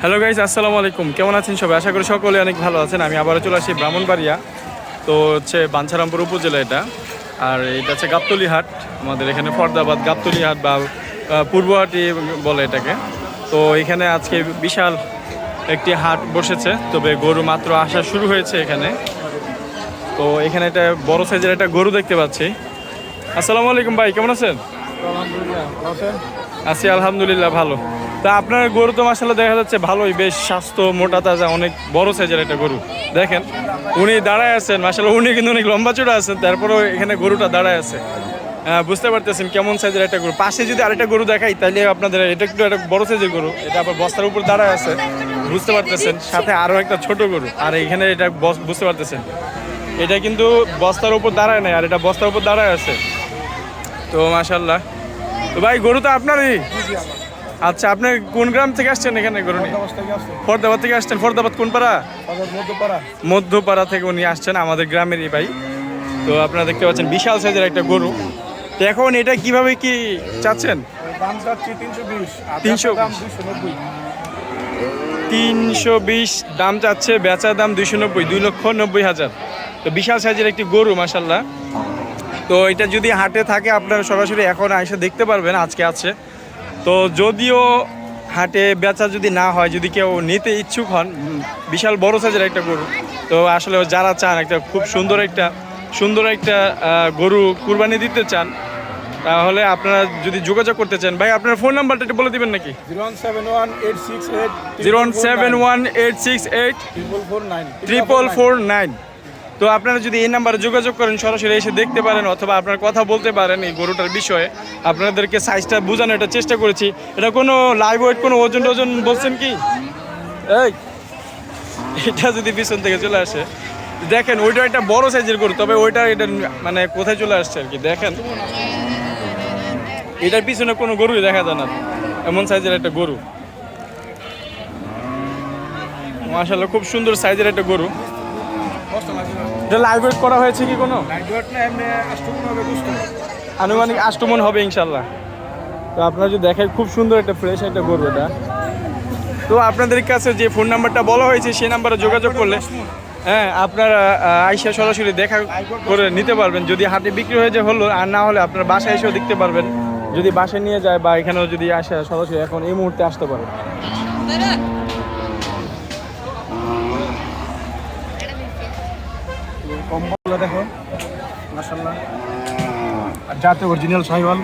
Hello guys আসসালামু আলাইকুম। কেমন আছেন সবাই? আশা করি সকলে অনেক ভালো আছেন। আমি আবারও চলে আসি ব্রাহ্মণবাড়িয়া। তো হচ্ছে বাঞ্ছারামপুর উপজেলা এটা। আর এটা হচ্ছে গাবতলি হাট। আমাদের এখানে ফরদাবাদ গাবতলি হাট বা পূর্বহাটি বলে এটাকে। তো এখানে আজকে বিশাল একটি হাট বসেছে। তবে গরু মাত্র আসা শুরু হয়েছে এখানে। তো এখানে একটা বড় সাইজের একটা গরু দেখতে পাচ্ছি। আসসালামু আলাইকুম ভাই কেমন আছেন? আছি আলহামদুলিল্লাহ ভালো। তা আপনার গরু তো মাসাল্লাহ দেখা যাচ্ছে ভালোই বেশ স্বাস্থ্য মোটা তাজা অনেক বড় সাইজের একটা গরু। দেখেন উনি দাঁড়ায় আছেন মাসাল্লাহ উনি কিন্তু অনেক লম্বা চূড়া আছেন তারপরেও এখানে গরুটা দাঁড়ায় আছে। হ্যাঁ, বুঝতে পারতেছেন কেমন সাইজের একটা গরু। পাশে যদি আরেকটা গরু দেখাই তাহলে আপনাদের এটা একটু একটা বড় সাইজের গরু। এটা আবার বস্তার উপর দাঁড়ায় আছে বুঝতে পারতেছেন? সাথে আরও একটা ছোট গরু। আর এখানে এটা বুঝতে পারতেছেন? এটা কিন্তু বস্তার উপর দাঁড়ায় নাই আর এটা বস্তার উপর দাঁড়ায় আছে। তো মাশাল্লাহ তো ভাই গরু তো আপনারই? আচ্ছা আপনি কোন গ্রাম থেকে আসছেন এখানে গরু নিয়ে? ফরদাবাদ থেকে আসছেন। ফরদাবাদ কোন পাড়া? মধ্যপাড়া। থেকে উনি আসছেন আমাদের গ্রামেরই ভাই। তো আপনারা দেখতে পাচ্ছেন বিশাল সাইজের একটা গরু। তো এখন এটা কীভাবে কি চাচ্ছেন? তিনশো বিশ দাম তিনশো বিশ দাম চাচ্ছে বেচার দাম দুইশো নব্বই দুই লক্ষ নব্বই হাজার। তো বিশাল সাইজের একটি গরু মাসাল্লাহ তো এটা যদি হাটে থাকে আপনারা সরাসরি এখন এসে দেখতে পারবেন আজকে আছে। তো যদিও হাটে বেচা যদি না হয় যদি কেউ নিতে ইচ্ছুক হন বিশাল বড় সাইজের একটা গরু তো আসলে যারা চান একটা খুব সুন্দর একটা সুন্দর একটা গরু কুরবানি দিতে চান তাহলে আপনারা যদি যোগাযোগ করতে চান ভাই আপনার ফোন নাম্বারটা একটু বলে দিবেন নাকি? Zero one seven one eight six eight zero one seven one eight six eight triple four nine. Triple four nine. তো আপনারা যদি এই নাম্বারে যোগাযোগ করেন, সরাসরি এসে দেখতে পারেন অথবা আপনার কথা বলতে পারেন এই গরুটার বিষয়ে। আপনাদেরকে সাইজটা বোঝানোর এটা চেষ্টা করেছি। এটা কোনো লাইভ ওয়েট কোনো ওজন টোজন বলছেন কি? এই, এটা যদি পিছন থেকে চলে আসে। দেখেন, ওইটা একটা বড় সাইজের গরু, তবে ওইটা এটা মানে কোথায় চলে আসছে আর কি, দেখেন। এটার পিছনে কোনো গরুই দেখা যায় না, এমন সাইজের একটা গরু। মাশাল্লাহ খুব সুন্দর সাইজের একটা গরু। এটা লাইভ ওয়েট করা হয়েছে কি কোনো? আনুমানিক আষ্টমন হবে ইনশাল্লাহ তো আপনারা যদি দেখেন খুব সুন্দর একটা ফ্রেশ একটা গরু এটা। তো আপনাদের কাছে যে ফোন নাম্বারটা বলা হয়েছে সেই নাম্বারে যোগাযোগ করলে হ্যাঁ আপনারা আইসা সরাসরি দেখা করে নিতে পারবেন। যদি হাতে বিক্রি হয়ে যায় হলো আর না হলে আপনার বাসায় এসেও দেখতে পারবেন। যদি বাসায় নিয়ে যায় বা এখানেও যদি আসে সরাসরি এখন এই মুহূর্তে আসতে পারে কম্বল দেখো মাসাল্লাহ আর যাতে অরিজিনাল সাইওয়াল